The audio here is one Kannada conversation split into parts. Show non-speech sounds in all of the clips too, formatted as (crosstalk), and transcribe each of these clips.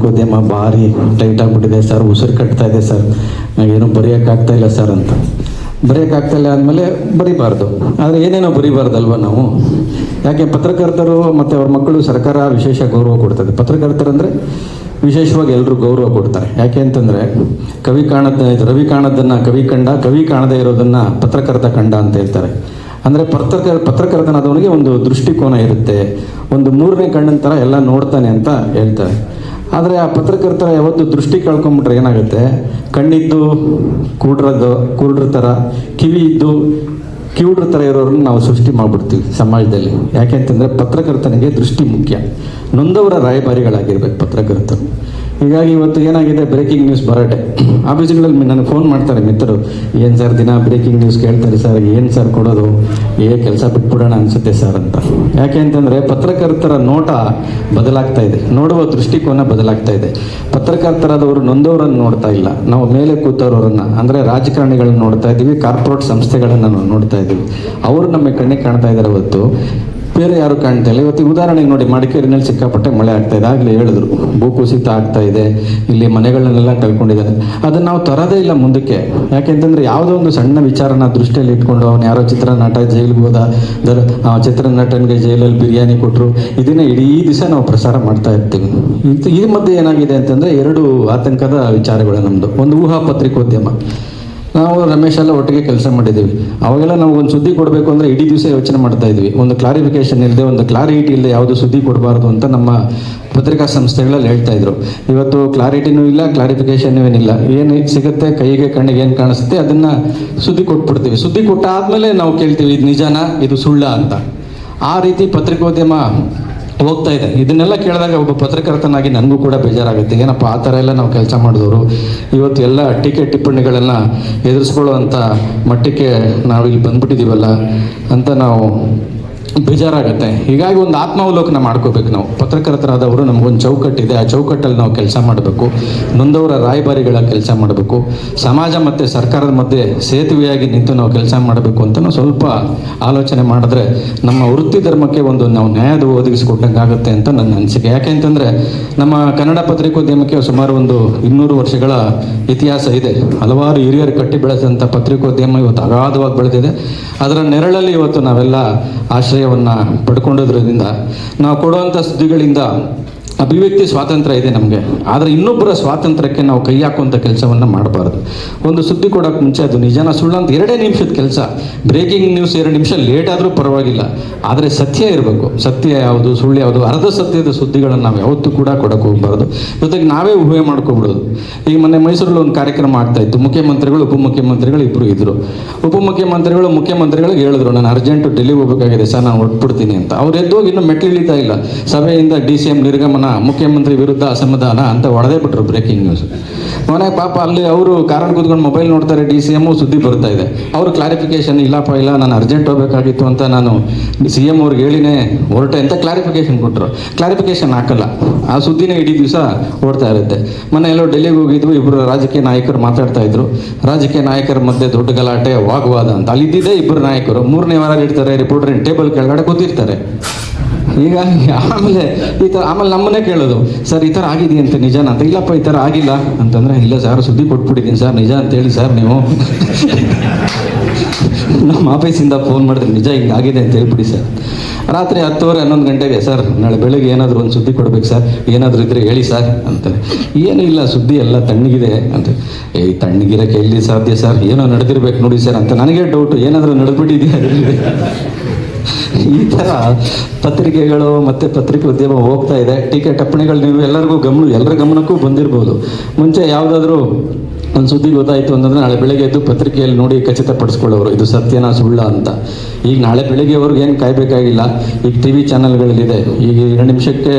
ಪತ್ರಿಕೋದ್ಯಮ ಭಾರಿ ಟೈಟ್ ಆಗಿಬಿಟ್ಟಿದೆ ಸರ್, ಉಸಿರು ಕಟ್ತಾ ಇದೆ ಸರ್. ಏನು ಬರೆಯೋಕ್ಕಾಗ್ತಾ ಇಲ್ಲ ಸರ್ ಅಂತ. ಬರೆಯೋಕ್ಕಾಗ್ತಾ ಇಲ್ಲ ಆದಮೇಲೆ ಬರೀಬಾರ್ದು. ಆದರೆ ಏನೇನೋ ಬರೀಬಾರ್ದಲ್ವ ನಾವು? ಯಾಕೆ ಪತ್ರಕರ್ತರು ಮತ್ತು ಅವ್ರ ಮಕ್ಕಳು ಸರ್ಕಾರ ವಿಶೇಷ ಗೌರವ ಕೊಡ್ತದೆ. ಪತ್ರಕರ್ತರಂದರೆ ವಿಶೇಷವಾಗಿ ಎಲ್ಲರೂ ಗೌರವ ಕೊಡ್ತಾರೆ. ಯಾಕೆ ಅಂತಂದರೆ ಕವಿ ಕಾಣದ ರವಿ ಕಾಣದನ್ನು ಕವಿ ಕಂಡ, ಕವಿ ಕಾಣದೇ ಇರೋದನ್ನು ಪತ್ರಕರ್ತ ಕಂಡ ಅಂತ ಹೇಳ್ತಾರೆ. ಅಂದರೆ ಪತ್ರಕ, ಪತ್ರಕರ್ತನಾದವನಿಗೆ ಒಂದು ದೃಷ್ಟಿಕೋನ ಇರುತ್ತೆ. ಒಂದು ಮೂರನೇ ಕಣ್ಣಿನ ಥರ ಎಲ್ಲ ನೋಡ್ತಾನೆ ಅಂತ ಹೇಳ್ತಾರೆ. ಆದರೆ ಆ ಪತ್ರಕರ್ತರ ಯಾವತ್ತು ದೃಷ್ಟಿ ಕಳ್ಕೊಂಬಿಟ್ರೆ ಏನಾಗುತ್ತೆ? ಕಣ್ಣಿದ್ದು ಕೂಡ್ರದ್ದು ಕೂಡ್ರ ಥರ ಕಿವಿ ಇದ್ದು ಕಿವುಡ್ರ ಥರ ಇರೋರನ್ನ ನಾವು ಸೃಷ್ಟಿ ಮಾಡಿಬಿಡ್ತೀವಿ ಸಮಾಜದಲ್ಲಿ. ಯಾಕೆ ಅಂತಂದರೆ ಪತ್ರಕರ್ತನಿಗೆ ದೃಷ್ಟಿ ಮುಖ್ಯ. ನೊಂದವರ ರಾಯಭಾರಿಗಳಾಗಿರ್ಬೇಕು ಪತ್ರಕರ್ತರು. ಹೀಗಾಗಿ ಇವತ್ತು ಏನಾಗಿದೆ ಬ್ರೇಕಿಂಗ್ ನ್ಯೂಸ್ ಬರಟೆ ಆಫೀಸ್ಗಳಲ್ಲಿ ನನಗೆ ಫೋನ್ ಮಾಡ್ತಾರೆ ಮಿತ್ರರು. ಏನು ಸರ್ ದಿನ ಬ್ರೇಕಿಂಗ್ ನ್ಯೂಸ್ ಕೇಳ್ತಾರೆ ಸರ್ ಏನು ಸರ್ ಕೊಡೋದು? ಏ ಕೆಲಸ ಬಿಟ್ಬಿಡೋಣ ಅನಿಸುತ್ತೆ ಸರ್ ಅಂತ. ಯಾಕೆ ಅಂತಂದರೆ ಪತ್ರಕರ್ತರ ನೋಟ ಬದಲಾಗ್ತಾ ಇದೆ. ನೋಡುವ ದೃಷ್ಟಿಕೋನ ಬದಲಾಗ್ತಾ ಇದೆ. ಪತ್ರಕರ್ತರಾದವರು ನೊಂದವರನ್ನು ನೋಡ್ತಾ ಇಲ್ಲ. ನಾವು ಮೇಲೆ ಕೂತವರನ್ನ, ಅಂದರೆ ರಾಜಕಾರಣಿಗಳನ್ನ ನೋಡ್ತಾ ಇದ್ದೀವಿ, ಕಾರ್ಪೊರೇಟ್ ಸಂಸ್ಥೆಗಳನ್ನು ನೋಡ್ತಾ ಇದ್ದೀವಿ. ಅವರು ನಮ್ಮ ಕಣ್ಣಿಗೆ ಕಾಣ್ತಾ ಇದ್ದಾರೆ ಹೊತ್ತು ಬೇರೆ ಯಾರು ಕಾಣ್ತಾ ಇಲ್ಲ. ಇವತ್ತು ಉದಾಹರಣೆಗೆ ನೋಡಿ, ಮಡಿಕೇರಿನಲ್ಲಿ ಸಿಕ್ಕಾಪಟ್ಟೆ ಮಳೆ ಆಗ್ತಾ ಇದೆ. ಆಗಲೇ ಹೇಳಿದ್ರು ಭೂಕುಸಿತ ಆಗ್ತಾ ಇದೆ, ಇಲ್ಲಿ ಮನೆಗಳನ್ನೆಲ್ಲ ಕಳ್ಕೊಂಡಿದ್ದಾರೆ. ಅದನ್ನು ನಾವು ತರೋದೇ ಇಲ್ಲ ಮುಂದಕ್ಕೆ. ಯಾಕೆಂತಂದ್ರೆ ಯಾವುದೋ ಒಂದು ಸಣ್ಣ ವಿಚಾರನ ದೃಷ್ಟಿಯಲ್ಲಿ ಇಟ್ಕೊಂಡು ಅವನು ಯಾರೋ ಚಿತ್ರನಟ ಜೈಲಿಗೆ ಹೋದ, ದರ ಚಿತ್ರನಟನಿಗೆ ಜೈಲಲ್ಲಿ ಬಿರಿಯಾನಿ ಕೊಟ್ಟರು ಇದನ್ನ ಇಡೀ ದಿವಸ ನಾವು ಪ್ರಸಾರ ಮಾಡ್ತಾ ಇರ್ತೀವಿ. ಈ ಮಧ್ಯೆ ಏನಾಗಿದೆ ಅಂತಂದ್ರೆ, ಎರಡು ಆತಂಕದ ವಿಚಾರಗಳು ನಮ್ಮದು ಒಂದು ಊಹಾ ಪತ್ರಿಕೋದ್ಯಮ ನಾವು ರಮೇಶ್ ಎಲ್ಲ ಒಟ್ಟಿಗೆ ಕೆಲಸ ಮಾಡಿದ್ದೀವಿ. ಅವಾಗೆಲ್ಲ ನಾವು ಒಂದು ಸುದ್ದಿ ಕೊಡಬೇಕು ಅಂದರೆ ಇಡೀ ದಿವಸ ಯೋಚನೆ ಮಾಡ್ತಾ ಇದ್ವಿ. ಒಂದು ಕ್ಲಾರಿಫಿಕೇಶನ್ ಇಲ್ಲದೆ ಒಂದು ಕ್ಲಾರಿಟಿ ಇಲ್ಲದೆ ಯಾವುದು ಸುದ್ದಿ ಕೊಡಬಾರ್ದು ಅಂತ ನಮ್ಮ ಪತ್ರಿಕಾ ಸಂಸ್ಥೆಗಳಲ್ಲಿ ಹೇಳ್ತಾ ಇದ್ರು. ಇವತ್ತು ಕ್ಲಾರಿಟಿನೂ ಇಲ್ಲ ಕ್ಲಾರಿಫಿಕೇಶನ್ ಏನಿಲ್ಲ. ಏನು ಸಿಗುತ್ತೆ, ಕೈಗೆ, ಕಣ್ಣಿಗೆ ಏನು ಕಾಣಿಸುತ್ತೆ, ಅದನ್ನ ಸುದ್ದಿ ಕೊಟ್ಬಿಡ್ತೀವಿ. ಸುದ್ದಿ ಕೊಟ್ಟಾದ್ಮೇಲೆ ನಾವು ಕೇಳ್ತೀವಿ, ಇದು ನಿಜಾನ, ಇದು ಸುಳ್ಳ ಅಂತ. ಆ ರೀತಿ ಪತ್ರಿಕೋದ್ಯಮ ಹೋಗ್ತಾ ಇದೆ. ಇದನ್ನೆಲ್ಲ ಕೇಳಿದಾಗ ಒಬ್ಬ ಪತ್ರಕರ್ತನಾಗಿ ನನಗೂ ಕೂಡ ಬೇಜಾರಾಗುತ್ತೆ. ಏನಪ್ಪ, ಆ ಥರ ಎಲ್ಲ ನಾವು ಕೆಲಸ ಮಾಡಿದವರು, ಇವತ್ತು ಎಲ್ಲ ಟೀಕೆ ಟಿಪ್ಪಣಿಗಳನ್ನು ಎದುರಿಸ್ಕೊಳ್ಳುವಂಥ ಮಟ್ಟಕ್ಕೆ ನಾವು ಇಲ್ಲಿ ಬಂದ್ಬಿಟ್ಟಿದ್ದೀವಲ್ಲ ಅಂತ ನಾವು ಬೇಜಾರಾಗುತ್ತೆ. ಹೀಗಾಗಿ ಒಂದು ಆತ್ಮಾವಲೋಕನ ಮಾಡ್ಕೋಬೇಕು ನಾವು. ಪತ್ರಕರ್ತರಾದವರು ನಮಗೊಂದು ಚೌಕಟ್ಟಿದೆ. ಆ ಚೌಕಟ್ಟಲ್ಲಿ ನಾವು ಕೆಲಸ ಮಾಡಬೇಕು. ನೊಂದವರ ರಾಯಭಾರಿಗಳ ಕೆಲಸ ಮಾಡಬೇಕು. ಸಮಾಜ ಮತ್ತು ಸರ್ಕಾರದ ಮಧ್ಯೆ ಸೇತುವೆಯಾಗಿ ನಿಂತು ನಾವು ಕೆಲಸ ಮಾಡಬೇಕು ಅಂತ ನಾವು ಸ್ವಲ್ಪ ಆಲೋಚನೆ ಮಾಡಿದ್ರೆ ನಮ್ಮ ವೃತ್ತಿ ಧರ್ಮಕ್ಕೆ ಒಂದು ನಾವು ನ್ಯಾಯದ ಒದಗಿಸಿಕೊಟ್ಟಂಗಾಗುತ್ತೆ ಅಂತ ನನ್ನ ಅನಿಸಿಕೆ. ಯಾಕೆ ಅಂತಂದರೆ ನಮ್ಮ ಕನ್ನಡ ಪತ್ರಿಕೋದ್ಯಮಕ್ಕೆ ಸುಮಾರು ಒಂದು ಇನ್ನೂರು ವರ್ಷಗಳ ಇತಿಹಾಸ ಇದೆ. ಹಲವಾರು ಹಿರಿಯರು ಕಟ್ಟಿ ಬೆಳೆದಂಥ ಪತ್ರಿಕೋದ್ಯಮ ಇವತ್ತು ಅಗಾಧವಾಗಿ ಬೆಳೆದಿದೆ. ಅದರ ನೆರಳಲ್ಲಿ ಇವತ್ತು ನಾವೆಲ್ಲ ಆಶ್ರಯವನ್ನು ಪಡ್ಕೊಂಡಿರೋದ್ರಿಂದ ನಾವು ಕೊಡುವಂಥ ಸುದ್ದಿಗಳಿಂದ ಅಭಿವ್ಯಕ್ತಿ ಸ್ವಾತಂತ್ರ್ಯ ಇದೆ ನಮಗೆ. ಆದರೆ ಇನ್ನೊಬ್ಬರ ಸ್ವಾತಂತ್ರ್ಯಕ್ಕೆ ನಾವು ಕೈ ಹಾಕುವಂಥ ಕೆಲಸವನ್ನು ಮಾಡಬಾರ್ದು. ಒಂದು ಸುದ್ದಿ ಕೊಡೋಕ್ಕೆ ಮುಂಚೆ ಅದು ನಿಜನ ಸುಳ್ಳು ಅಂತ ಎರಡೇ ನಿಮಿಷದ ಕೆಲಸ. ಬ್ರೇಕಿಂಗ್ ನ್ಯೂಸ್ ಎರಡು ನಿಮಿಷ ಲೇಟ್ ಆದರೂ ಪರವಾಗಿಲ್ಲ. ಆದರೆ ಸತ್ಯ ಇರಬೇಕು. ಸತ್ಯ ಯಾವುದು, ಸುಳ್ಳು ಯಾವುದು, ಅರ್ಧ ಸತ್ಯದ ಸುದ್ದಿಗಳನ್ನು ನಾವು ಯಾವತ್ತೂ ಕೂಡ ಕೊಡೋಕೆ ಹೋಗಬಾರ್ದು. ಜೊತೆಗೆ ನಾವೇ ಊಹೆ ಮಾಡ್ಕೊಬಿಡೋದು. ಈಗ ಮೊನ್ನೆ ಮೈಸೂರಲ್ಲಿ ಒಂದು ಕಾರ್ಯಕ್ರಮ ಆಗ್ತಾ ಇತ್ತು. ಮುಖ್ಯಮಂತ್ರಿಗಳು, ಉಪಮುಖ್ಯಮಂತ್ರಿಗಳು ಇಬ್ಬರು ಇದ್ದರು ಉಪಮುಖ್ಯಮಂತ್ರಿಗಳು, ಮುಖ್ಯಮಂತ್ರಿಗಳಿಗೆ ಹೇಳಿದ್ರು, ನಾನು ಅರ್ಜೆಂಟು ಡೆಲ್ಲಿಗೆ ಹೋಗಬೇಕಾಗಿದೆ, ಸರ್, ನಾನು ಹೊಟ್ಬಿಡ್ತೀನಿ ಅಂತ. ಅವ್ರು ಎದ್ದೋಗಿ ಇನ್ನೂ ಮೆಟ್ಟಿಳಿತಾ ಇಲ್ಲ. ಸಭೆಯಿಂದ ಡಿ ಸಿ ಎಂ ನಿರ್ಗಮನ ಮುಖ್ಯಮಂತ್ರಿ ವಿರುದ್ಧ ಅಸಮಾಧಾನ ಅಂತ ಹೊಡೆದೇ ಬಿಟ್ರು ಬ್ರೇಕಿಂಗ್ ನ್ಯೂಸ್ ಮನೆಗೆ ಪಾಪ ಅಲ್ಲಿ ಅವರು ಕಾರಣ ಕೂತ್ಕೊಂಡು ಮೊಬೈಲ್ ನೋಡ್ತಾರೆ ಡಿ ಸಿ ಸುದ್ದಿ ಬರ್ತಾ ಇದೆ. ಅವರು ಕ್ಲಾರಿಫಿಕೇಶನ್ ಇಲ್ಲಪ್ಪ ಇಲ್ಲ, ನಾನು ಅರ್ಜೆಂಟ್ ಹೋಗಬೇಕಾಗಿತ್ತು ಅಂತ ನಾನು ಸಿ ಎಂ ಅವ್ರಿಗೆ ಹೇಳಿನೇ ಹೊರಟೆ ಅಂತ ಕ್ಲಾರಿಫಿಕೇಶನ್ ಕೊಟ್ಟರು ಕ್ಲಾರಿಫಿಕೇಶನ್ ಹಾಕಲ್ಲ. ಆ ಸುದ್ದಿನೇ ಇಡೀ ದಿವಸ ಓಡ್ತಾ ಇರುತ್ತೆ. ಮೊನ್ನೆ ಎಲ್ಲೋ ಡೆಲ್ಲಿಗೆ ಹೋಗಿದ್ವು ಇಬ್ಬರು ರಾಜಕೀಯ ನಾಯಕರು ಮಾತಾಡ್ತಾ ಇದ್ರು. ರಾಜಕೀಯ ನಾಯಕರ ಮಧ್ಯೆ ದೊಡ್ಡ ಗಲಾಟೆ, ವಾಗ್ವಾದ ಅಂತ. ಅಲ್ಲಿದ್ದಿದ್ದೇ ಇಬ್ಬರು ನಾಯಕರು. ಮೂರನೇ ವಾರ ಇರ್ತಾರೆ ರಿಪೋರ್ಟರ್ ಟೇಬಲ್ ಕೆಳಗಡೆ ಕೂತಿರ್ತಾರೆ. ಹೀಗಾಗಿ ಆಮೇಲೆ ಈ ಥರ ಆಮೇಲೆ ನಮ್ಮನ್ನೇ ಕೇಳೋದು, ಸರ್, ಈ ಥರ ಆಗಿದೆಯಂತೆ, ನಿಜನ? ಅಂತ, ಇಲ್ಲಪ್ಪ, ಈ ಥರ ಆಗಿಲ್ಲ. ಅಂತಂದ್ರೆ, ಇಲ್ಲ ಸರ್, ಸುದ್ದಿ ಕೊಟ್ಬಿಟ್ಟಿದ್ದೀನಿ ಸರ್, ನಿಜ ಅಂತ ಹೇಳಿ ಸರ್ ನೀವು. ನಮ್ಮ ಆಫೀಸಿಂದ ಫೋನ್ ಮಾಡಿದ್ರೆ, ನಿಜ ಹಿಂಗೆ ಆಗಿದೆ ಅಂತ ಹೇಳ್ಬಿಡಿ ಸರ್. ರಾತ್ರಿ ಹತ್ತುವರೆ, ಹನ್ನೊಂದು ಗಂಟೆಗೆ, ಸರ್, ನಾಳೆ ಬೆಳಗ್ಗೆ ಏನಾದರೂ ಒಂದು ಸುದ್ದಿ ಕೊಡ್ಬೇಕು ಸರ್, ಏನಾದರೂ ಇದ್ರೆ ಹೇಳಿ ಸರ್, ಅಂತಾರೆ. ಏನೂ ಇಲ್ಲ, ಸುದ್ದಿ ಎಲ್ಲ ತಣ್ಣಗಿದೆ ಅಂತ ಏ ತಣ್ಣಗಿರಕ್ಕೆ ಎಲ್ಲಿ ಸಾಧ್ಯ ಸರ್? ಏನೋ ನಡೆದಿರ್ಬೇಕು ನೋಡಿ ಸರ್, ಅಂತ ನನಗೆ ಡೌಟು ಏನಾದರೂ ನಡೆದ್ಬಿಟ್ಟಿದೆಯಾ? ಈ ಥರ ಪತ್ರಿಕೆಗಳು ಮತ್ತೆ ಪತ್ರಿಕೋದ್ಯಮ ಹೋಗ್ತಾ ಇದೆ. ಟೀಕೆ ಟಿಪ್ಪಣಿಗಳು ನೀವು ಎಲ್ಲರಿಗೂ ಗಮನ ಎಲ್ಲರ ಗಮನಕ್ಕೂ ಬಂದಿರ್ಬೋದು. ಮುಂಚೆ ಯಾವುದಾದ್ರೂ ಒಂದು ಸುದ್ದಿ ಗೊತ್ತಾಯಿತು ಅಂತಂದ್ರೆ ನಾಳೆ ಬೆಳಗ್ಗೆ ಎದ್ದು ಪತ್ರಿಕೆಯಲ್ಲಿ ನೋಡಿ ಖಚಿತಪಡಿಸ್ಕೊಳ್ಳೋರು. ಇದು ಸತ್ಯನಾ ಸುಳ್ಳ ಅಂತ. ಈಗ ನಾಳೆ ಬೆಳಗ್ಗೆವರೆಗೆ ಏನು ಕಾಯಬೇಕಾಗಿಲ್ಲ. ಈಗ ಟಿ ವಿ ಚಾನಲ್ಗಳಲ್ಲಿದೆ ಈಗ ಎರಡು ನಿಮಿಷಕ್ಕೆ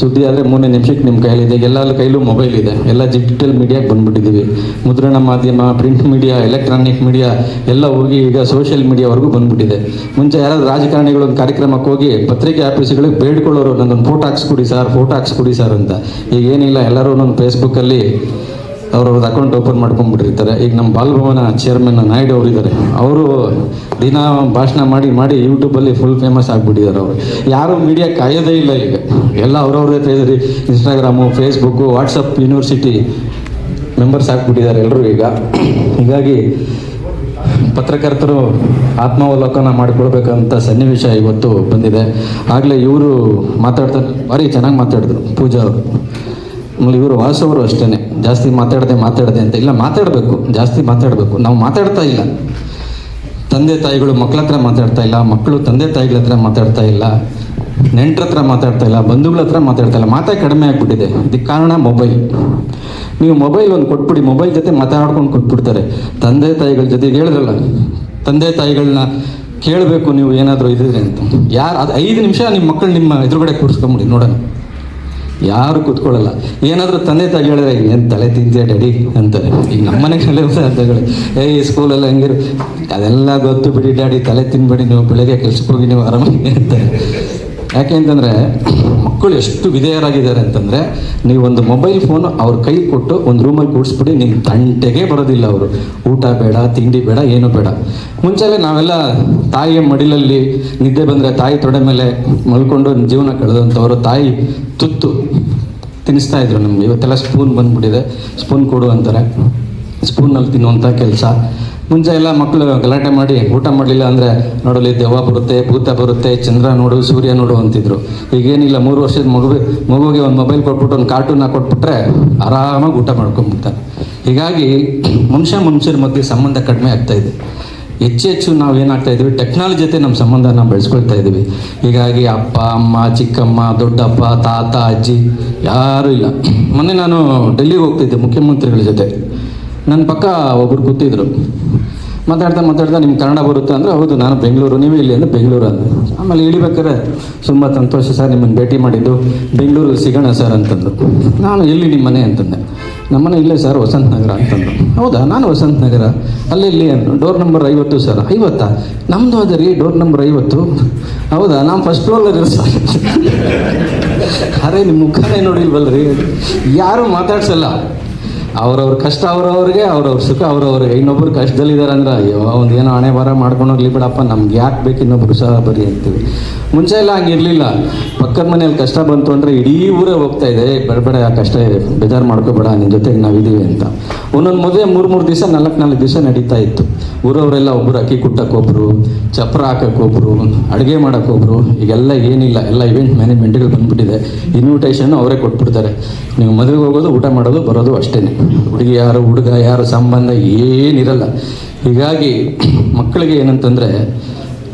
ಸುದ್ದಿ ಆದರೆ ಮೂರನೇ ನಿಮಿಷಕ್ಕೆ ನಿಮ್ಮ ಕೈಯಲ್ಲಿದೆ. ಈಗ ಎಲ್ಲರ ಕೈಲೂ ಮೊಬೈಲ್ ಇದೆ. ಎಲ್ಲ ಡಿಜಿಟಲ್ ಮೀಡಿಯಾಗೆ ಬಂದ್ಬಿಟ್ಟಿದ್ದೀವಿ ಮುದ್ರಣ ಮಾಧ್ಯಮ ಪ್ರಿಂಟ್ ಮೀಡಿಯಾ ಎಲೆಕ್ಟ್ರಾನಿಕ್ ಮೀಡಿಯಾ ಎಲ್ಲ ಹೋಗಿ ಈಗ ಸೋಷಿಯಲ್ ಮೀಡಿಯಾವರೆಗೂ ಬಂದ್ಬಿಟ್ಟಿದೆ. ಮುಂಚೆ ಯಾರಾದ್ರೂ ರಾಜಕಾರಣಿಗಳು ಒಂದು ಕಾರ್ಯಕ್ರಮಕ್ಕೆ ಹೋಗಿ ಪತ್ರಿಕೆ ಆಫೀಸ್ಗಳಿಗೆ ಬೇಡ್ಕೊಳ್ಳೋರು ನನ್ನೊಂದು ಫೋಟೋ ಹಾಕ್ಸ್ಕೊಡಿ ಸರ್ ಫೋಟೋ ಹಾಕ್ಸ್ಕೊಡಿ ಸರ್ ಅಂತ. ಈಗ ಏನಿಲ್ಲ, ಎಲ್ಲರೂ ನನ್ನ ಫೇಸ್ಬುಕ್ಕಲ್ಲಿ ಅವ್ರವ್ರದ್ದು ಅಕೌಂಟ್ ಓಪನ್ ಮಾಡ್ಕೊಂಡ್ಬಿಟ್ಟಿರ್ತಾರೆ. ಈಗ ನಮ್ಮ ಬಾಲಭವನ ಚೇರ್ಮನ್ ನಾಯ್ಡು ಅವರು ಇದ್ದಾರೆ ಅವರು ದಿನ ಭಾಷಣ ಮಾಡಿ ಮಾಡಿ ಯೂಟ್ಯೂಬಲ್ಲಿ ಫುಲ್ ಫೇಮಸ್ ಆಗಿಬಿಟ್ಟಿದ್ದಾರೆ ಅವರು. ಯಾರು ಮೀಡಿಯಾ ಕಾಯೋದೇ ಇಲ್ಲ ಈಗ. ಎಲ್ಲ ಅವ್ರವ್ರದೇ ತೆಗೆದ್ರಿ Instagram Facebook WhatsApp university members ಆಗಿಬಿಟ್ಟಿದ್ದಾರೆ ಎಲ್ಲರೂ ಈಗ. ಹೀಗಾಗಿ ಪತ್ರಕರ್ತರು ಆತ್ಮಾವಲೋಕನ ಮಾಡಿಕೊಳ್ಬೇಕಂತ ಸನ್ನಿವೇಶ ಇವತ್ತು ಬಂದಿದೆ. ಆಗಲೇ ಇವರು ಮಾತಾಡ್ತಾರೆ ಭಾರಿ ಚೆನ್ನಾಗಿ ಮಾತಾಡಿದ್ರು ಪೂಜಾ ಅವರು. ಆಮೇಲೆ ಇವರು ವಾಸವರು ಅಷ್ಟೇ ಜಾಸ್ತಿ ಮಾತಾಡದೆ ಮಾತಾಡದೆ ಅಂತ. ಇಲ್ಲ, ಮಾತಾಡಬೇಕು. ಜಾಸ್ತಿ ಮಾತಾಡಬೇಕು. ನಾವು ಮಾತಾಡ್ತಾ ಇಲ್ಲ. ತಂದೆ ತಾಯಿಗಳು ಮಕ್ಕಳ ಹತ್ರ ಮಾತಾಡ್ತಾ ಇಲ್ಲ. ಮಕ್ಕಳು ತಂದೆ ತಾಯಿಗಳ ಹತ್ರ ಮಾತಾಡ್ತಾ ಇಲ್ಲ. ನೆಂಟ್ರ ಹತ್ರ ಮಾತಾಡ್ತಾ ಇಲ್ಲ. ಬಂಧುಗಳ ಹತ್ರ ಮಾತಾಡ್ತಾ ಇಲ್ಲ. ಮಾತೇ ಕಡಿಮೆ ಆಗಿಬಿಟ್ಟಿದೆ. ಇದಕ್ಕೆ ಕಾರಣ ಮೊಬೈಲ್. ನೀವು ಮೊಬೈಲ್ ಒಂದು ಕೊಟ್ಬಿಡಿ. ಮೊಬೈಲ್ ಜೊತೆ ಮಾತಾಡ್ಕೊಂಡು ಕೊಟ್ಬಿಡ್ತಾರೆ ತಂದೆ ತಾಯಿಗಳ ಜೊತೆಗೆ ಹೇಳಿದ್ರಲ್ಲ, ತಂದೆ ತಾಯಿಗಳನ್ನ ಕೇಳಬೇಕು ನೀವು ಏನಾದರೂ ಇದ್ರೆ ಅಂತ. ಯಾರು, ಅದು ಐದು ನಿಮಿಷ ನಿಮ್ಮ ಮಕ್ಕಳು ನಿಮ್ಮ ಎದುರುಗಡೆ ಕೂರಿಸ್ಕೊಂಬಿಡಿ, ನೋಡೋಣ. ಯಾರು ಕೂತ್ಕೊಳ್ಳಲ್ಲ. ಏನಾದರೂ ತಂದೆ ತಾಯಿ ಹೇಳಿದ್ರೆ ಏನು ತಲೆ ತಿಂತೀಯ ಡ್ಯಾಡಿ? ಅಂತ ಈಗ ನಮ್ಮ ಮನೆಗಳೇ ಅಂತಗಳು ಏಯ್ ಸ್ಕೂಲಲ್ಲಿ ಹಂಗಿರು? ಅದೆಲ್ಲ ಗೊತ್ತು ಬಿಡಿ ಡ್ಯಾಡಿ, ತಲೆ ತಿನ್ಬೇಡಿ ನೀವು, ಬೆಳಗ್ಗೆ ಕೆಲ್ಸಕ್ಕೆ ಹೋಗಿ ನೀವು ಆರಾಮಾಗಿ ಅಂತ ಯಾಕೆ ಅಂತಂದರೆ, ಮಕ್ಕಳು ಎಷ್ಟು ವಿಧೇಯರಾಗಿದ್ದಾರೆ ಅಂತಂದರೆ ಒಂದು ಮೊಬೈಲ್ ಫೋನ್ ಅವ್ರ ಕೈ ಕೊಟ್ಟು ಒಂದು ರೂಮಲ್ಲಿ ಕೂಡಿಸ್ಬಿಡಿ ನಿಮ್ಮ ತಂಟೆಗೆ ಬರೋದಿಲ್ಲ ಅವರು. ಊಟ ಬೇಡ, ತಿಂಡಿ ಬೇಡ, ಏನು ಬೇಡ. ಮುಂಚೆಲ್ಲ ನಾವೆಲ್ಲ ತಾಯಿಯ ಮಡಿಲಲ್ಲಿ ನಿದ್ದೆ ಬಂದರೆ ತಾಯಿ ತೊಡೆ ಮೇಲೆ ಮಲ್ಕೊಂಡು ಜೀವನ ಕಳೆದಂಥವರು, ತಾಯಿ ತುತ್ತು. ತಿನ್ನಿಸ್ತಾ ಇದ್ರು ನಮ್ಗೆ. ಇವತ್ತೆಲ್ಲ ಸ್ಪೂನ್ ಬಂದ್ಬಿಟ್ಟಿದೆ. ಸ್ಪೂನ್ ಕೊಡು ಅಂತಾರೆ. ಸ್ಪೂನಲ್ಲಿ ತಿನ್ನುವಂಥ ಕೆಲಸ. ಮುಂಚೆ ಎಲ್ಲ ಮಕ್ಕಳು ಗಲಾಟೆ ಮಾಡಿ ಊಟ ಮಾಡಲಿಲ್ಲ ಅಂದರೆ ನೋಡಲಿ ದೆವ್ವ ಬರುತ್ತೆ, ಭೂತ ಬರುತ್ತೆ, ಚಂದ್ರ ನೋಡು, ಸೂರ್ಯ ನೋಡು ಅಂತಿದ್ರು. ಈಗೇನಿಲ್ಲ, ಮೂರು ವರ್ಷದ ಮಗು, ಮಗುಗೆ ಒಂದು ಮೊಬೈಲ್ ಕೊಟ್ಬಿಟ್ಟು ಒಂದು ಕಾರ್ಟೂನ್ ಕೊಟ್ಬಿಟ್ರೆ ಆರಾಮಾಗಿ ಊಟ ಮಾಡ್ಕೊಂಬಿಡ್ತಾರೆ ಹೀಗಾಗಿ (clears throat) ಮನುಷ್ಯ ಮನುಷ್ಯರ ಮಧ್ಯೆ ಸಂಬಂಧ ಕಡಿಮೆ ಆಗ್ತಾ ಇದೆ. ಹೆಚ್ಚು ಹೆಚ್ಚು ನಾವು ಏನಾಗ್ತಾ ಇದ್ದೀವಿ ಟೆಕ್ನಾಲಜಿ ಜೊತೆ ನಮ್ಮ ಸಂಬಂಧನ ಬೆಳೆಸ್ಕೊಳ್ತಾ ಇದ್ದೀವಿ. ಹೀಗಾಗಿ ಅಪ್ಪ, ಅಮ್ಮ, ಚಿಕ್ಕಮ್ಮ, ದೊಡ್ಡಪ್ಪ, ತಾತ, ಅಜ್ಜಿ, ಯಾರೂ ಇಲ್ಲ. ಮೊನ್ನೆ ನಾನು ಡೆಲ್ಲಿಗೆ ಹೋಗ್ತಿದ್ದೆ ಮುಖ್ಯಮಂತ್ರಿಗಳ ಜೊತೆ. ನನ್ನ ಪಕ್ಕ ಒಬ್ಬರು ಕೂತಿದ್ರು. ಮಾತಾಡ್ತಾ ಮಾತಾಡ್ತಾ ನಿಮ್ಗೆ ಕನ್ನಡ ಬರುತ್ತೆ ಅಂದರೆ, ಹೌದು, ನಾನು ಬೆಂಗಳೂರು, ನೀವು ಇಲ್ಲಿ ಅಂದರೆ ಬೆಂಗಳೂರು ಅಂದೆ. ಆಮೇಲೆ ಇಳಿಬೇಕಾದ್ರೆ ತುಂಬ ಸಂತೋಷ ಸರ್ ನಿಮ್ಮನ್ನು ಭೇಟಿ ಮಾಡಿದ್ದು. ಬೆಂಗಳೂರು ಸಿಗೋಣ ಸರ್ ಅಂತಂದು. ನಾನು ಎಲ್ಲಿ ನಿಮ್ಮ ಮನೆ ಅಂತಂದೆ. ನಮ್ಮನೆ ಇಲ್ಲೇ ಸರ್ ವಸಂತ ನಗರ ಅಂತಂದು ಹೌದಾ? ನಾನು ವಸಂತ ನಗರ ಅಲ್ಲೆಲ್ಲಿ ಅನ್ನು ಡೋರ್ ನಂಬರ್ ಐವತ್ತು ಸರ್ ಐವತ್ತಾ? ನಮ್ಮದು ಅದ ರೀ ಡೋರ್ ನಂಬರ್ ಐವತ್ತು. ಹೌದಾ? ನಾನು ಫಸ್ಟ್ ಫ್ಲೋರಲ್ಲಿ ಸರ್ ಅರೆ ನಿಮ್ಮ ಮುಖನೇ ರೀ ಯಾರು ಮಾತಾಡ್ಸಲ್ಲ? ಅವ್ರವ್ರ ಕಷ್ಟ ಅವ್ರವ್ರಿಗೆ, ಅವ್ರವ್ರ ಸುಖ ಅವ್ರವ್ರಿಗೆ. ಇನ್ನೊಬ್ರು ಕಷ್ಟದಲ್ಲಿದ್ದಾರೆ ಅಂದ್ರೆ, ಅಯ್ಯೋ ಒಂದು ಏನೋ ಹಣೆ ಬರ ಮಾಡ್ಕೊಂಡು ಹೋಗ್ಲಿ ಬಿಡಪ್ಪ, ನಮ್ಗೆ ಯಾಕೆ ಬೇಕು ಇನ್ನೊಬ್ರು ಸಹ ಬರಿ ಅಂತೀವಿ. ಮುಂಚೆ ಎಲ್ಲ ಹಂಗಿರ್ಲಿಲ್ಲ ಪಕ್ಕದ ಮನೆಯಲ್ಲಿ ಕಷ್ಟ ಬಂತು ಅಂದರೆ ಇಡೀ ಊರೇ ಹೋಗ್ತಾ ಇದೆ ಬೇಡ ಆ ಕಷ್ಟ ಇದೆ, ಬೇಜಾರು ಮಾಡ್ಕೋಬೇಡ ನಿನ್ನ ಜೊತೆಗೆ ನಾವಿದ್ದೀವಿ ಅಂತ. ಒಂದೊಂದು ಮದುವೆ ಮೂರು ಮೂರು ದಿವಸ, ನಾಲ್ಕು ನಾಲ್ಕು ದಿವಸ ನಡೀತಾ ಇತ್ತು. ಊರವರೆಲ್ಲ ಒಬ್ಬರು ಅಕ್ಕಿ ಕುಟ್ಟಕ್ಕೊಬ್ರು ಚಪ್ರ ಹಾಕಕ್ಕೊಬ್ರು ಅಡುಗೆ ಮಾಡೋಕ್ಕೊಬ್ರು ಈಗೆಲ್ಲ ಏನಿಲ್ಲ, ಎಲ್ಲ ಇವೆಂಟ್ ಮ್ಯಾನೇಜ್ಮೆಂಟ್ಗಳು ಬಂದ್ಬಿಟ್ಟಿದೆ. ಇನ್ವಿಟೇಷನ್ ಅವರೇ ಕೊಟ್ಬಿಡ್ತಾರೆ. ನೀವು ಮದುವೆಗೆ ಹೋಗೋದು, ಊಟ ಮಾಡೋದು, ಬರೋದು ಅಷ್ಟೇ ಹುಡುಗಿ ಯಾರು, ಹುಡುಗ ಯಾರು ಸಂಬಂಧ ಏನಿರಲ್ಲ. ಹೀಗಾಗಿ (clears throat) ಮಕ್ಕಳಿಗೆ ಏನಂತಂದರೆ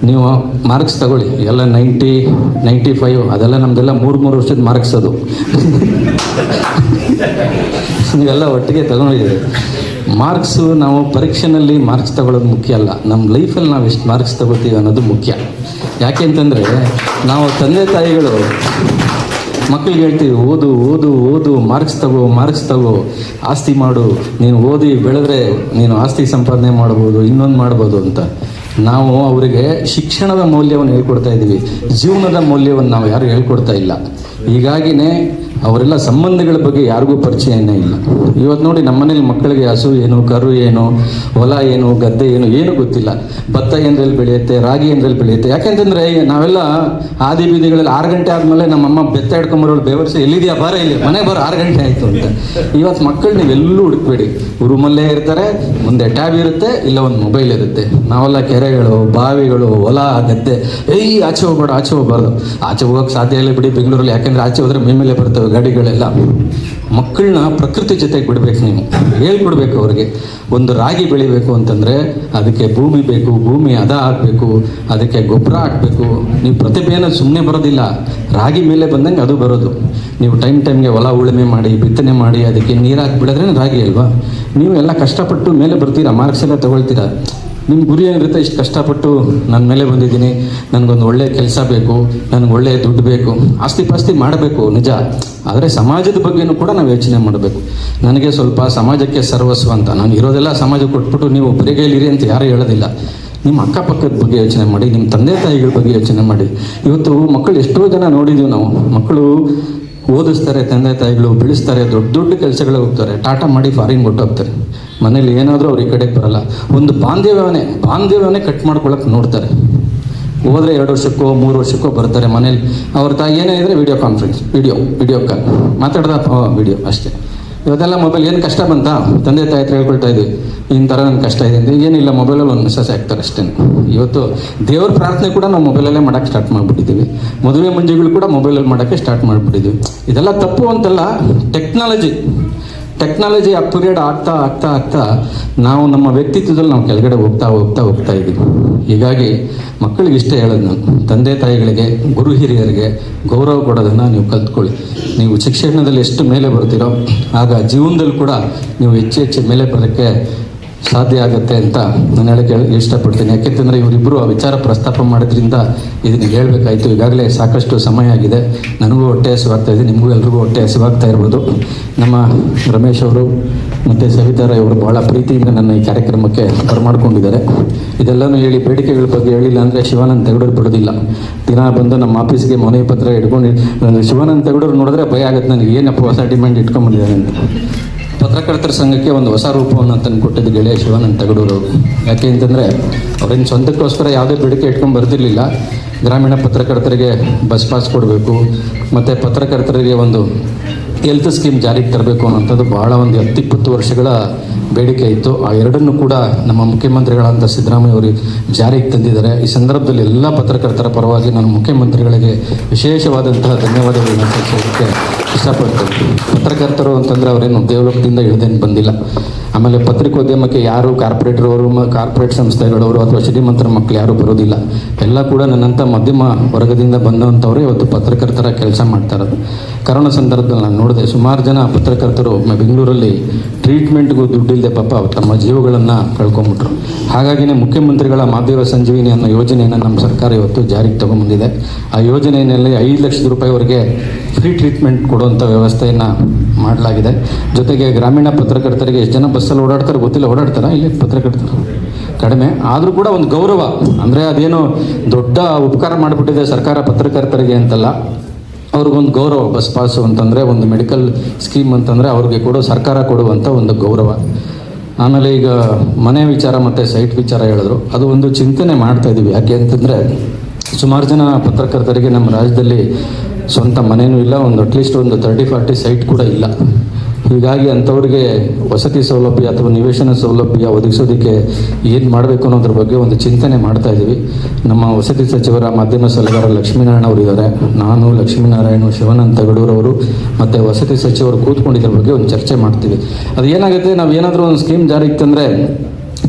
ನೀವು ಮಾರ್ಕ್ಸ್ ತಗೊಳ್ಳಿ. ಎಲ್ಲ ನೈಂಟಿ ನೈಂಟಿ ಫೈವ್ ಅದೆಲ್ಲ ನಮ್ಮದೆಲ್ಲ ಮೂರು ಮೂರು ವರ್ಷದ ಮಾರ್ಕ್ಸ್ ಅದು. (laughs) ಎಲ್ಲ ಒಟ್ಟಿಗೆ ತಗೊಂಡಿದ್ದೀವಿ ಮಾರ್ಕ್ಸು ನಾವು ಪರೀಕ್ಷೆನಲ್ಲಿ ಮಾರ್ಕ್ಸ್ ತಗೊಳ್ಳೋದು ಮುಖ್ಯ ಅಲ್ಲ. ನಮ್ಮ ಲೈಫಲ್ಲಿ ನಾವು ಎಷ್ಟು ಮಾರ್ಕ್ಸ್ ತಗೊಳ್ತೀವಿ ಅನ್ನೋದು ಮುಖ್ಯ. ಯಾಕೆ ಅಂತಂದರೆ, ನಾವು ತಂದೆ ತಾಯಿಗಳು ಮಕ್ಕಳಿಗೆ ಹೇಳ್ತೀವಿ, ಓದು ಓದು ಓದು, ಮಾರ್ಕ್ಸ್ ತಗೋ ಮಾರ್ಕ್ಸ್ ತಗೋ, ಆಸ್ತಿ ಮಾಡು, ನೀನು ಓದಿ ಬೆಳೆದ್ರೆ ನೀನು ಆಸ್ತಿ ಸಂಪಾದನೆ ಮಾಡ್ಬೋದು, ಇನ್ನೊಂದು ಮಾಡ್ಬೋದು ಅಂತ. ನಾವು ಅವರಿಗೆ ಶಿಕ್ಷಣದ ಮೌಲ್ಯವನ್ನು ಹೇಳ್ಕೊಡ್ತಾ ಇದ್ದೀವಿ, ಜೀವನದ ಮೌಲ್ಯವನ್ನು ನಾವು ಯಾರು ಹೇಳ್ಕೊಡ್ತಾ ಇಲ್ಲ. ಹೀಗಾಗಿನೇ ಅವರೆಲ್ಲ ಸಂಬಂಧಗಳ ಬಗ್ಗೆ ಯಾರಿಗೂ ಪರಿಚಯನೇ ಇಲ್ಲ. ಇವತ್ತು ನೋಡಿ ನಮ್ಮನೇಲಿ ಮಕ್ಕಳಿಗೆ ಹಸು ಏನು, ಕರು ಏನು, ಹೊಲ ಏನು, ಗದ್ದೆ ಏನು, ಏನೂ ಗೊತ್ತಿಲ್ಲ. ಭತ್ತ ಏನ್ರಲ್ಲಿ ಬೆಳೆಯುತ್ತೆ, ರಾಗಿ ಏನ್ರಲ್ಲಿ ಬೆಳೆಯುತ್ತೆ. ಯಾಕೆಂತಂದ್ರೆ ನಾವೆಲ್ಲ ಆದಿ ಬೀದಿಗಳಲ್ಲಿ ಆರು ಗಂಟೆ ಆದಮೇಲೆ ನಮ್ಮಮ್ಮ ಬೆತ್ತ ಹಿಡ್ಕೊಂಬರೋಳು ಬೇವರ್ಸಿ, ಎಲ್ಲಿದೆಯಾ? ಬಾರ ಇಲ್ಲಿ ಮನೆ ಬರೋ ಆರು ಗಂಟೆ ಆಯಿತು ಅಂತ. ಇವತ್ತು ಮಕ್ಕಳು ನೀವೆಲ್ಲೂ ಹುಡುಕ್ಬೇಡಿ. ರೂಮಲ್ಲೇ ಇರ್ತಾರೆ, ಮುಂದೆ ಟ್ಯಾಬ್ ಇರುತ್ತೆ, ಇಲ್ಲ ಒಂದು ಮೊಬೈಲ್ ಇರುತ್ತೆ. ನಾವೆಲ್ಲ ಕೆರೆಗಳು, ಬಾವಿಗಳು, ಹೊಲ, ಗದ್ದೆ. ಏಯ್, ಆಚೆ ಹೋಗ್ಬೇಡ, ಆಚೆ ಹೋಗ್ಬಾರ್ದು. ಆಚೆ ಹೋಗೋಕೆ ಸಾಧ್ಯ ಇಲ್ಲ ಬಿಡಿ ಬೆಂಗಳೂರಲ್ಲಿ. ಯಾಕೆಂದ್ರೆ ಆಚೆ ಹೋದ್ರೆ ಮೇಮೇಲೆ ಬರ್ತವೆ. ಗಾಡಿಗಳೆಲ್ಲ ಮಕ್ಕಳನ್ನ ಪ್ರಕೃತಿ ಜೊತೆಗೆ ಬಿಡಬೇಕು ನೀವು ಹೇಳ್ಕೊಡ್ಬೇಕು ಅವ್ರಿಗೆ. ಒಂದು ರಾಗಿ ಬೆಳಿಬೇಕು ಅಂತಂದರೆ ಅದಕ್ಕೆ ಭೂಮಿ ಬೇಕು, ಭೂಮಿ ಅದ ಹಾಕಬೇಕು, ಅದಕ್ಕೆ ಗೊಬ್ಬರ ಹಾಕಬೇಕು. ನೀವು ಪ್ರತಿಭೆಯನ್ನು ಸುಮ್ಮನೆ ಬರೋದಿಲ್ಲ. ರಾಗಿ ಮೇಲೆ ಬಂದಂಗೆ ಅದು ಬರೋದು. ನೀವು ಟೈಮ್ ಟೈಮ್ಗೆ ಹೊಲ ಉಳುಮೆ ಮಾಡಿ, ಬಿತ್ತನೆ ಮಾಡಿ, ಅದಕ್ಕೆ ನೀರು ಹಾಕಿ ಬಿಡಿದ್ರೆ ರಾಗಿ ಅಲ್ವಾ? ನೀವು ಎಲ್ಲ ಕಷ್ಟಪಟ್ಟು ಮೇಲೆ ಬರ್ತೀರಾ, ಮಾರ್ಕ್ಸ್ ಎಲ್ಲ ತಗೊಳ್ತೀರಾ? ನಿಮ್ಮ ಗುರಿ ಏನಿರುತ್ತೆ, ಇಷ್ಟು ಕಷ್ಟಪಟ್ಟು ನನ್ನ ಮೇಲೆ ಬಂದಿದ್ದೀನಿ. ನನಗೊಂದು ಒಳ್ಳೆಯ ಕೆಲಸ ಬೇಕು, ನನಗೆ ಒಳ್ಳೆಯ ದುಡ್ಡು ಬೇಕು, ಆಸ್ತಿ ಪಾಸ್ತಿ ಮಾಡಬೇಕು, ನಿಜ. ಆದರೆ ಸಮಾಜದ ಬಗ್ಗೆನೂ ಕೂಡ ನಾವು ಯೋಚನೆ ಮಾಡಬೇಕು. ನನಗೆ ಸ್ವಲ್ಪ ಸಮಾಜಕ್ಕೆ ಸರ್ವಸ್ವ ಅಂತ. ನಾನು ಇರೋದೆಲ್ಲ ಸಮಾಜಕ್ಕೆ ಕೊಟ್ಬಿಟ್ಟು ನೀವು ಬರಿಗೈಲಿರಿ ಅಂತ ಯಾರೂ ಹೇಳೋದಿಲ್ಲ. ನಿಮ್ಮ ಅಕ್ಕಪಕ್ಕದ ಬಗ್ಗೆ ಯೋಚನೆ ಮಾಡಿ, ನಿಮ್ಮ ತಂದೆ ತಾಯಿಗಳ ಬಗ್ಗೆ ಯೋಚನೆ ಮಾಡಿ. ಇವತ್ತು ಮಕ್ಕಳು ಎಷ್ಟೋ ಜನ ನೋಡಿದ್ದೀವಿ ನಾವು. ಮಕ್ಕಳು ಓದಿಸ್ತಾರೆ ತಂದೆ ತಾಯಿಗಳು, ಬೆಳೆಸ್ತಾರೆ, ದೊಡ್ಡ ದೊಡ್ಡ ಕೆಲಸಗಳೇ ಹೋಗ್ತಾರೆ. ಟಾಟಾ ಮಾಡಿ ಫಾರಿನ್ ಕೊಟ್ಟೋಗ್ತಾರೆ. ಮನೇಲಿ ಏನಾದರೂ ಅವ್ರ ಈ ಕಡೆಗೆ ಬರಲ್ಲ. ಒಂದು ಬಾಂಧವ್ಯವನ್ನೇ ಬಾಂಧವ್ಯವನ್ನೇ ಕಟ್ ಮಾಡ್ಕೊಳಕ್ಕೆ ನೋಡ್ತಾರೆ. ಹೋದರೆ ಎರಡು ವರ್ಷಕ್ಕೋ, ಮೂರು ವರ್ಷಕ್ಕೋ ಬರ್ತಾರೆ ಮನೇಲಿ. ಅವ್ರ ತಾಯಿ ಏನೇ ಇದ್ರೆ video conference video video call ಮಾತಾಡ್ದ? ವಿಡಿಯೋ ಅಷ್ಟೇ. ಇವತ್ತೆಲ್ಲ ಮೊಬೈಲ್ ಏನು ಕಷ್ಟ ಬಂತಾ? ತಂದೆ ತಾಯಿ ಹತ್ರ ಹೇಳ್ಕೊಳ್ತಾ ಇದ್ವಿ. ಈ ಥರ ನನ್ನ ಕಷ್ಟ ಇದೆ ಅಂದರೆ ಏನಿಲ್ಲ ಮೊಬೈಲಲ್ಲಿ ಒಂದು ಮೆಸೇಜ್ ಹಾಕ್ತಾರೆ ಅಷ್ಟೇ. ಇವತ್ತು ದೇವ್ರ ಪ್ರಾರ್ಥನೆ ಕೂಡ ನಾವು ಮೊಬೈಲಲ್ಲೇ ಮಾಡೋಕ್ಕೆ ಸ್ಟಾರ್ಟ್ ಮಾಡಿಬಿಟ್ಟಿದ್ದೀವಿ ಮದುವೆ ಮುಂಜೆಗಳು ಕೂಡ ಮೊಬೈಲಲ್ಲಿ ಮಾಡೋಕ್ಕೆ ಸ್ಟಾರ್ಟ್ ಮಾಡಿಬಿಟ್ಟಿದ್ದೀವಿ ಇದೆಲ್ಲ ತಪ್ಪು ಅಂತಲ್ಲ ಟೆಕ್ನಾಲಜಿ ಟೆಕ್ನಾಲಜಿ ಅಪ್ಗ್ರೇಡ್ ಆಗ್ತಾ ಆಗ್ತಾ ಆಗ್ತಾ ನಾವು ನಮ್ಮ ವ್ಯಕ್ತಿತ್ವದಲ್ಲಿ ನಾವು ಕೆಳಗಡೆ ಹೋಗ್ತಾ ಹೋಗ್ತಾ ಹೋಗ್ತಾ ಇದ್ದೀವಿ. ಹೀಗಾಗಿ ಮಕ್ಕಳಿಗೆ ಇಷ್ಟ ಹೇಳೋದು ನಾನು. ತಂದೆ ತಾಯಿಗಳಿಗೆ, ಗುರು ಹಿರಿಯರಿಗೆ ಗೌರವ ಕೊಡೋದನ್ನು ನೀವು ಕಲ್ತ್ಕೊಳ್ಳಿ. ನೀವು ಶಿಕ್ಷಣದಲ್ಲಿ ಎಷ್ಟು ಮೇಲೆ ಬರ್ತೀರೋ, ಆಗ ಜೀವನದಲ್ಲಿ ಕೂಡ ನೀವು ಹೆಚ್ಚು ಹೆಚ್ಚು ಮೇಲೆ ಬರೋಕ್ಕೆ ಸಾಧ್ಯ ಆಗುತ್ತೆ ಅಂತ ನಾನು ಹೇಳಕ್ಕೆ ಇಷ್ಟಪಡ್ತೀನಿ. ಯಾಕೆಂತಂದರೆ ಇವರಿಬ್ಬರು ಆ ವಿಚಾರ ಪ್ರಸ್ತಾಪ ಮಾಡೋದ್ರಿಂದ ಇದನ್ನ ಹೇಳಬೇಕಾಯಿತು. ಈಗಾಗಲೇ ಸಾಕಷ್ಟು ಸಮಯ ಆಗಿದೆ. ನನಗೂ ಹೊಟ್ಟೆ ಹಸಿವಾಗ್ತಾ ಇದೆ. ನಿಮಗೂ ಎಲ್ರಿಗೂ ಹೊಟ್ಟೆ ಹಸಿವಾಗ್ತಾ ಇರ್ಬೋದು. ನಮ್ಮ ರಮೇಶ್ ಅವರು ಮತ್ತು ಸವಿತಾರ ಇವರು ಭಾಳ ಪ್ರೀತಿಯಿಂದ ನನ್ನ ಈ ಕಾರ್ಯಕ್ರಮಕ್ಕೆ ಬರಮಾಡ್ಕೊಂಡಿದ್ದಾರೆ. ಇದೆಲ್ಲನೂ ಹೇಳಿ ಬೇಡಿಕೆಗಳ ಬಗ್ಗೆ ಹೇಳಿಲ್ಲ ಅಂದರೆ ಶಿವಾನಂದ ತೆಗಡೋರು ಬಿಡೋದಿಲ್ಲ. ದಿನ ಬಂದು ನಮ್ಮ ಆಫೀಸ್ಗೆ ಮನವಿ ಪತ್ರ ಇಟ್ಕೊಂಡು ಶಿವಾನಂದ್ ತೆಗಡೋರು ನೋಡಿದ್ರೆ ಭಯ ಆಗುತ್ತೆ ನನಗೆ. ಏನಪ್ಪ ಹೊಸ ಡಿಮ್ಯಾಂಡ್ ಇಟ್ಕೊಂಬಂದಿದ್ದಾರೆ ಅಂತ. ಪತ್ರಕರ್ತರ ಸಂಘಕ್ಕೆ ಒಂದು ಹೊಸ ರೂಪವನ್ನು ತಂದು ಕೊಟ್ಟಿದ್ದು ಗೆಳೆಯ ಶಿವಾನಂದ ತಗಡೂರು ಯಾಕೆ ಅಂತಂದರೆ ಅವ್ರೇನು ಸ್ವಂತಕ್ಕೋಸ್ಕರ ಯಾವುದೇ ಬೇಡಿಕೆ ಇಟ್ಕೊಂಡು ಬರ್ತಿರ್ಲಿಲ್ಲ ಗ್ರಾಮೀಣ ಪತ್ರಕರ್ತರಿಗೆ ಬಸ್ ಪಾಸ್ ಕೊಡಬೇಕು, ಮತ್ತು ಪತ್ರಕರ್ತರಿಗೆ ಒಂದು ಹೆಲ್ತ್ ಸ್ಕೀಮ್ ಜಾರಿಗೆ ತರಬೇಕು ಅನ್ನೋಂಥದ್ದು ಭಾಳ ಒಂದು ಹತ್ತಿಪ್ಪತ್ತು ವರ್ಷಗಳ ಬೇಡಿಕೆ ಇತ್ತು. ಆ ಎರಡನ್ನು ಕೂಡ ನಮ್ಮ ಮುಖ್ಯಮಂತ್ರಿಗಳಾದಂಥ ಸಿದ್ದರಾಮಯ್ಯ ಅವರು ಜಾರಿಗೆ ತಂದಿದ್ದಾರೆ. ಈ ಸಂದರ್ಭದಲ್ಲಿ ಎಲ್ಲ ಪತ್ರಕರ್ತರ ಪರವಾಗಿ ನಾನು ಮುಖ್ಯಮಂತ್ರಿಗಳಿಗೆ ವಿಶೇಷವಾದಂತಹ ಧನ್ಯವಾದಗಳನ್ನು ಸಲ್ಲಿಸೋದಕ್ಕೆ ಇಷ್ಟಪಡ್ತೇನೆ. ಪತ್ರಕರ್ತರು ಅಂತಂದರೆ ಅವರೇನು ದೇವಲೋಕದಿಂದ ಇಳಿದೇನು ಬಂದಿಲ್ಲ. ಆಮೇಲೆ ಪತ್ರಿಕೋದ್ಯಮಕ್ಕೆ ಯಾರು ಕಾರ್ಪೊರೇಟರ್ ಅವರು ಕಾರ್ಪೊರೇಟ್ ಸಂಸ್ಥೆಗಳವರು ಅಥವಾ ಶ್ರೀಮಂತರ ಮಕ್ಕಳು ಯಾರು ಬರೋದಿಲ್ಲ. ಎಲ್ಲ ಕೂಡ ನನ್ನಂಥ ಮಧ್ಯಮ ವರ್ಗದಿಂದ ಬಂದಂಥವ್ರು ಇವತ್ತು ಪತ್ರಕರ್ತರ ಕೆಲಸ ಮಾಡ್ತಾ ಇರೋದು. ಕರೋನಾ ಸಂದರ್ಭದಲ್ಲಿ ನಾನು ನೋಡಿದೆ ಸುಮಾರು ಜನ ಪತ್ರಕರ್ತರು ಬೆಂಗಳೂರಲ್ಲಿ ಟ್ರೀಟ್ಮೆಂಟ್ಗೂ ದುಡ್ಡಿಲ್ಲದೆ ಪಾಪ ತಮ್ಮ ಜೀವಗಳನ್ನು ಕಳ್ಕೊಂಬಿಟ್ರು. ಹಾಗಾಗಿನೇ ಮುಖ್ಯಮಂತ್ರಿಗಳ ಮಾಧ್ಯಮ ಸಂಜೀವಿನಿ ಅನ್ನೋ ಯೋಜನೆಯನ್ನು ನಮ್ಮ ಸರ್ಕಾರ ಇವತ್ತು ಜಾರಿಗೆ ತಗೊಂಬಂದಿದೆ ಆ ಯೋಜನೆಯಲ್ಲಿ ಐದು ಲಕ್ಷದ ರೂಪಾಯಿವರೆಗೆ ಫ್ರೀ ಟ್ರೀಟ್ಮೆಂಟ್ ಕೊಡುವಂಥ ವ್ಯವಸ್ಥೆಯನ್ನು ಮಾಡಲಾಗಿದೆ. ಜೊತೆಗೆ ಗ್ರಾಮೀಣ ಪತ್ರಕರ್ತರಿಗೆ ಎಷ್ಟು ಜನ ಬಸ್ಸಲ್ಲಿ ಓಡಾಡ್ತಾರೆ ಗೊತ್ತಿಲ್ಲ, ಓಡಾಡ್ತಾರ? ಇಲ್ಲಿ, ಪತ್ರಕರ್ತರು? ಕಡಿಮೆ. ಆದರೂ ಕೂಡ ಒಂದು ಗೌರವ. ಅಂದರೆ ಅದೇನು ದೊಡ್ಡ ಉಪಕಾರ ಮಾಡಿಬಿಟ್ಟಿದೆ ಸರ್ಕಾರ ಪತ್ರಕರ್ತರಿಗೆ ಅಂತಲ್ಲ. ಅವ್ರಿಗೊಂದು ಗೌರವ, ಬಸ್ ಪಾಸು ಅಂತಂದರೆ ಒಂದು ಮೆಡಿಕಲ್ ಸ್ಕೀಮ್ ಅಂತಂದರೆ ಅವ್ರಿಗೆ ಕೊಡೋ ಸರ್ಕಾರ ಕೊಡುವಂಥ ಒಂದು ಗೌರವ. ಆಮೇಲೆ ಈಗ ಮನೆ ವಿಚಾರ ಮತ್ತು ಸೈಟ್ ವಿಚಾರ ಹೇಳಿದ್ರು. ಅದು ಒಂದು ಚಿಂತನೆ ಮಾಡ್ತಾ ಇದ್ದೀವಿ ಯಾಕೆ ಅಂತಂದರೆ ಸುಮಾರು ಜನ ಪತ್ರಕರ್ತರಿಗೆ ನಮ್ಮ ರಾಜ್ಯದಲ್ಲಿ ಸ್ವಂತ ಮನೇನೂ ಇಲ್ಲ, ಒಂದು ಅಟ್ಲೀಸ್ಟ್ ಒಂದು ತರ್ಟಿ ಫಾರ್ಟಿ ಸೈಟ್ ಕೂಡ ಇಲ್ಲ. ಹೀಗಾಗಿ ಅಂಥವ್ರಿಗೆ ವಸತಿ ಸೌಲಭ್ಯ ಅಥವಾ ನಿವೇಶನ ಸೌಲಭ್ಯ ಒದಗಿಸೋದಕ್ಕೆ ಏನು ಮಾಡಬೇಕು ಅನ್ನೋದ್ರ ಬಗ್ಗೆ ಒಂದು ಚಿಂತನೆ ಮಾಡ್ತಾ ಇದ್ದೀವಿ ನಮ್ಮ ವಸತಿ ಸಚಿವರ ಮಾಧ್ಯಮ ಸಲಹೆಗಾರ ಲಕ್ಷ್ಮೀನಾರಾಯಣ ಅವರು ಇದ್ದಾರೆ. ನಾನು ಲಕ್ಷ್ಮೀನಾರಾಯಣ ಶಿವಾನಂದ ತಗಡೂರವರು ಮತ್ತು ವಸತಿ ಸಚಿವರು ಕೂತ್ಕೊಂಡಿದ್ರ ಬಗ್ಗೆ ಒಂದು ಚರ್ಚೆ ಮಾಡ್ತೀವಿ. ಅದು ಏನಾಗುತ್ತೆ, ನಾವು ಏನಾದರೂ ಒಂದು ಸ್ಕೀಮ್ ಜಾರಿಗೆ ತಂದರೆ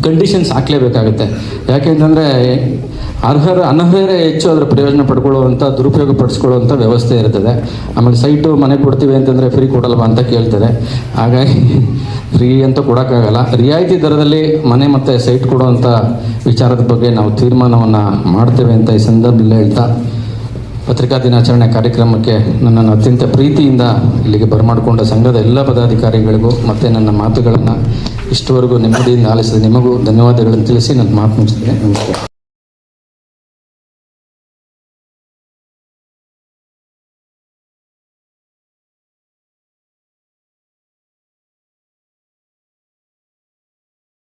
ಕಂಡೀಷನ್ಸ್ ಹಾಕಲೇಬೇಕಾಗುತ್ತೆ. ಯಾಕೆಂತಂದರೆ ಅರ್ಹರ ಅನರ್ಹರೇ ಹೆಚ್ಚು ಅದರ ಪ್ರಯೋಜನ ಪಡ್ಕೊಳ್ಳುವಂಥ, ದುರುಪಯೋಗ ಪಡಿಸ್ಕೊಳ್ಳುವಂಥ ವ್ಯವಸ್ಥೆ ಇರ್ತದೆ. ಆಮೇಲೆ ಸೈಟು ಮನೆ ಕೊಡ್ತೀವಿ ಅಂತಂದರೆ ಫ್ರೀ ಕೊಡಲ್ವಾ ಅಂತ ಕೇಳ್ತಾರೆ. ಹಾಗಾಗಿ ಫ್ರೀ ಅಂತ ಕೊಡೋಕ್ಕಾಗಲ್ಲ. ರಿಯಾಯಿತಿ ದರದಲ್ಲಿ ಮನೆ ಮತ್ತು ಸೈಟ್ ಕೊಡುವಂಥ ವಿಚಾರದ ಬಗ್ಗೆ ನಾವು ತೀರ್ಮಾನವನ್ನು ಮಾಡ್ತೇವೆ ಅಂತ ಈ ಸಂದರ್ಭದಲ್ಲಿ ಹೇಳ್ತಾ ಪತ್ರಿಕಾ ದಿನಾಚರಣೆ ಕಾರ್ಯಕ್ರಮಕ್ಕೆ ನನ್ನನ್ನು ಅತ್ಯಂತ ಪ್ರೀತಿಯಿಂದ ಇಲ್ಲಿಗೆ ಬರಮಾಡಿಕೊಂಡ ಸಂಘದ ಎಲ್ಲ ಪದಾಧಿಕಾರಿಗಳಿಗೂ ಮತ್ತು ನನ್ನ ಮಾತುಗಳನ್ನು ಇಷ್ಟವರೆಗೂ ನೆಮ್ಮದಿಯಿಂದ ಆಲಿಸಿದ ನಿಮಗೂ ಧನ್ಯವಾದಗಳನ್ನು ತಿಳಿಸಿ ನನ್ನ ಮಾತು ಮುಗಿಸ್ತೇನೆ. ನಮಸ್ಕಾರ.